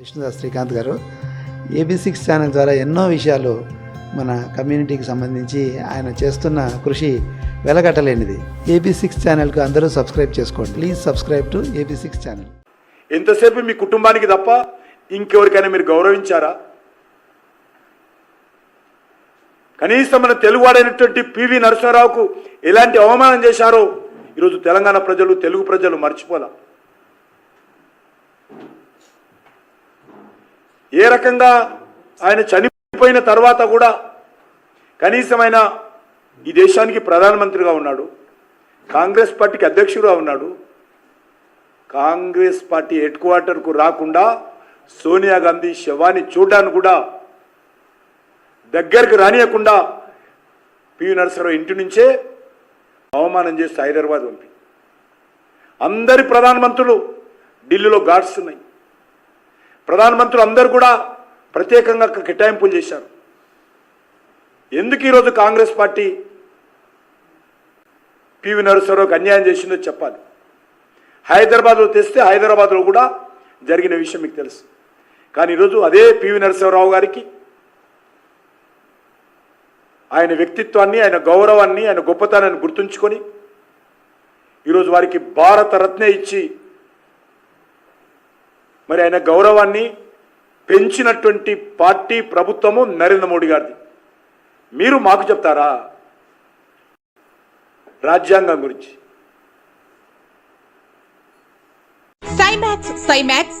విష్ణుదాస్ శ్రీకాంత్ గారు AB six channel ద్వారా ఎన్నో విషయాలు మన కమ్యూనిటీకి సంబంధించి ఆయన చేస్తున్న కృషి వెలగట్టలేనిది. ఏబీ సిక్స్ ఛానల్కు అందరూ సబ్స్క్రైబ్ చేసుకోండి. Please subscribe to A B six channel. ఎంతసేపు మీ కుటుంబానికి తప్ప ఇంకెవరికైనా మీరు గౌరవించారా? కనీసం మన తెలుగువాడైనటువంటి పివి నరసింహారావుకు ఎలాంటి అవమానం చేశారో ఈరోజు తెలంగాణ ప్రజలు తెలుగు ప్రజలు మర్చిపోలా. ఏ రకంగా ఆయన చనిపోయిన తర్వాత కూడా కనీసమైన ఈ దేశానికి ప్రధానమంత్రిగా ఉన్నాడు కాంగ్రెస్ పార్టీకి అధ్యక్షుడుగా ఉన్నాడు. కాంగ్రెస్ పార్టీ హెడ్ క్వార్టర్కు రాకుండా సోనియా గాంధీ శవాన్ని చూడడానికి కూడా దగ్గరికి రానియకుండా పివి నరసింహరావు ఇంటి నుంచే అవమానం చేసి హైదరాబాద్ పంపి అందరి ప్రధానమంత్రులు ఢిల్లీలో గాడ్స్ ఉన్నాయి. ప్రధానమంత్రులు అందరూ కూడా ప్రత్యేకంగా కేటాయింపులు చేశారు. ఎందుకు ఈరోజు కాంగ్రెస్ పార్టీ పివి నరసరావుకి అన్యాయం చేసిందో చెప్పాలి. హైదరాబాద్లో తెస్తే హైదరాబాద్లో కూడా జరిగిన విషయం మీకు తెలుసు. కానీ ఈరోజు అదే పివి నరసింహరావు గారికి ఆయన వ్యక్తిత్వాన్ని ఆయన గౌరవాన్ని ఆయన గొప్పతనాన్ని గుర్తుంచుకొని ఈరోజు వారికి భారత రత్న ఇచ్చి మరి ఆయన గౌరవాన్ని పెంచినటువంటి పార్టీ ప్రభుత్వము నరేంద్ర మోడీ గారిది. మీరు మాకు చెప్తారా? రాజ్యాంగం గురించి. సైమాక్స్ సైమాక్స్